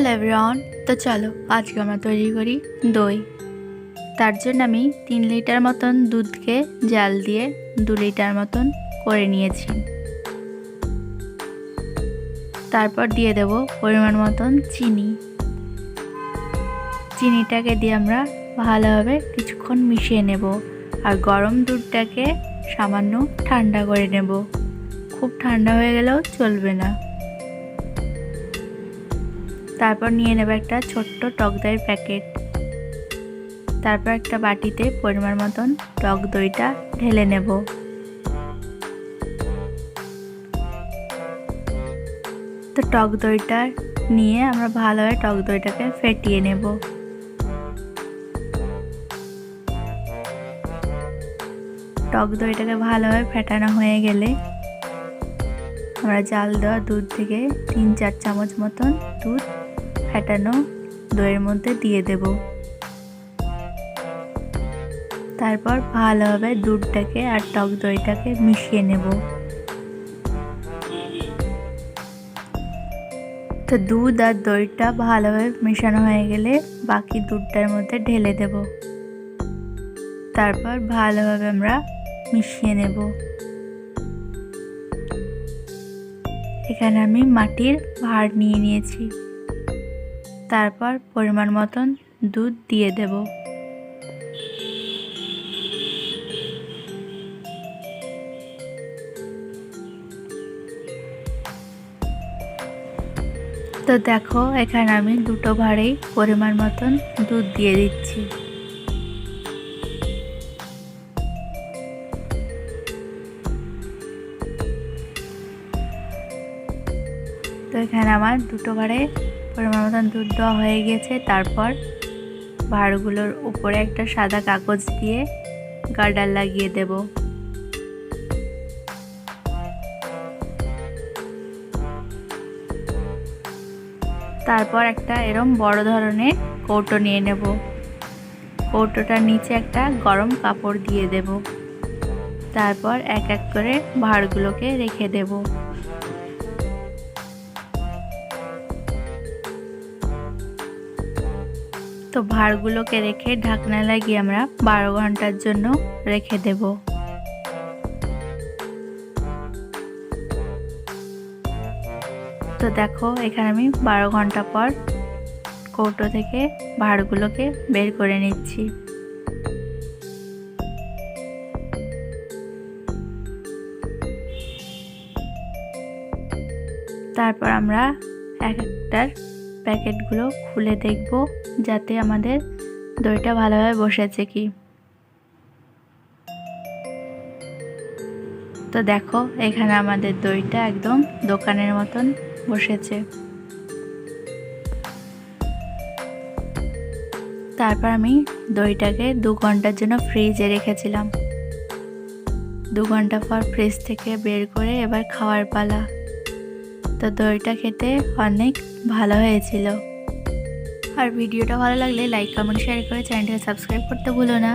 Hello everyone তো চলো আজকে আমরা তৈরি করি দই। তার জন্য আমি তিন লিটার মতন দুধকে জাল দিয়ে দু লিটার মতন করে নিয়েছি। তারপর দিয়ে দেব পরিমাণ মতন চিনি। চিনিটাকে দিয়ে আমরা ভালোভাবে কিছুক্ষণ মিশিয়ে নেব আর গরম দুধটাকে সামান্য ঠান্ডা করে নেব। খুব ঠান্ডা হয়ে গেলেও চলবে না। তারপর নিয়ে নেব একটা ছোট্ট টক দইয়ের প্যাকেট। তারপর একটা বাটিতে পরিমাণ মতন টক দইটা ঢেলে নেব। তো টক দইটা নিয়ে আমরা ভালোভাবে টক দইটাকে ফেটিয়ে নেব। টক দইটাকে ভালোভাবে ফেটানো হয়ে গেলে আমরা জাল দেওয়া দুধ থেকে তিন চার চামচ মতন দুধ ফেটানো দইয়ের মধ্যে দিয়ে দেব। তারপর ভালোভাবে দুধটাকে আর টক দইটাকে মিশিয়ে নেব। তো দুধ আর দইটা ভালোভাবে মেশানো হয়ে গেলে বাকি দুধটার মধ্যে ঢেলে দেব। তারপর ভালোভাবে আমরা মিশিয়ে নেব। এখানে আমি মাটির ভাঁড় নিয়ে নিয়েছি। তারপর পরিমাণ মতন দুধ দিয়ে দেব। তো দেখো, এখানে আমি দুটো ভাড়েই পরিমাণ মতন দুধ দিয়ে দিচ্ছি। তো এখানে আমার দুটো ভাঁড়ে পরিমাণ মতন দুধ দেওয়া হয়ে গেছে। তারপর ভাঁড়গুলোর উপরে একটা সাদা কাগজ দিয়ে গার্ডার লাগিয়ে দেব। তারপর একটা এরম বড় ধরনের কৌটো নিয়ে নেব। কৌটোটার নিচে একটা গরম কাপড় দিয়ে দেব। তারপর এক এক করে ভাঁড়গুলোকে রেখে দেবো। তো ভাঁড়গুলোকে রেখে ঢাকনা লাগিয়ে আমরা বারো ঘণ্টার জন্য রেখে দেব। তো দেখো, এখানে আমি বারো ঘণ্টা পর কৌটো থেকে ভাঁড়গুলোকে বের করে নিচ্ছি। তারপর আমরা এক একটার প্যাকেটগুলো খুলে দেখব যাতে আমাদের দইটা ভালোভাবে বসেছে কি। তো দেখো, এখানে আমাদের দইটা একদম দোকানের মতন বসেছে। তারপর আমি দইটাকে দু ঘণ্টার জন্য ফ্রিজে রেখেছিলাম। দু ঘণ্টা পর ফ্রিজ থেকে বের করে এবার খাওয়ার পালা। তো দইটা খেতে অনেক ভালো হয়েছিল। আর ভিডিওটা ভালো লাগলে লাইক কমেন্ট শেয়ার করে চ্যানেলটাকে সাবস্ক্রাইব করতে ভুলো না।